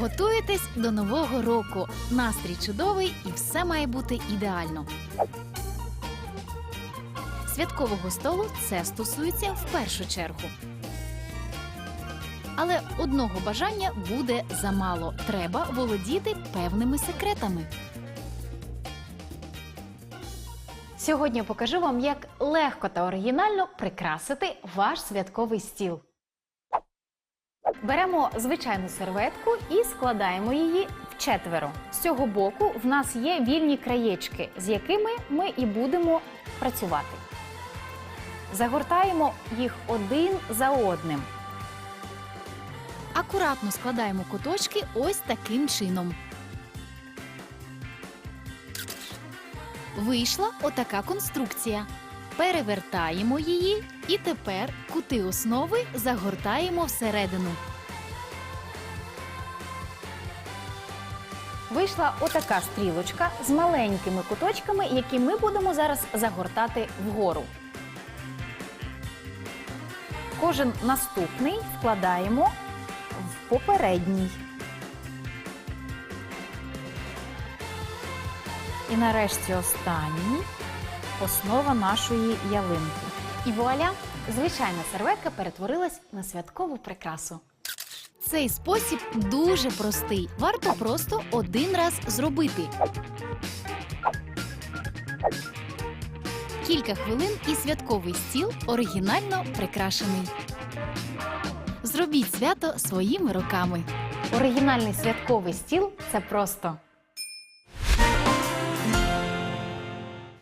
Готуєтесь до нового року. Настрій чудовий і все має бути ідеально. Святкового столу це стосується в першу чергу. Але одного бажання буде замало. Треба володіти певними секретами. Сьогодні покажу вам, як легко та оригінально прикрасити ваш святковий стіл. Беремо звичайну серветку і складаємо її в четверо. З цього боку в нас є вільні краєчки, з якими ми і будемо працювати. Загортаємо їх один за одним. Акуратно складаємо куточки ось таким чином. Вийшла отака конструкція. Перевертаємо її і тепер кути основи загортаємо всередину. Вийшла отака стрілочка з маленькими куточками, які ми будемо зараз загортати вгору. Кожен наступний вкладаємо в попередній. І нарешті останній основа нашої ялинки. І вуаля! Звичайна серветка перетворилась на святкову прикрасу. Цей спосіб дуже простий. Варто просто один раз зробити. Кілька хвилин і святковий стіл оригінально прикрашений. Зробіть свято своїми руками. Оригінальний святковий стіл це просто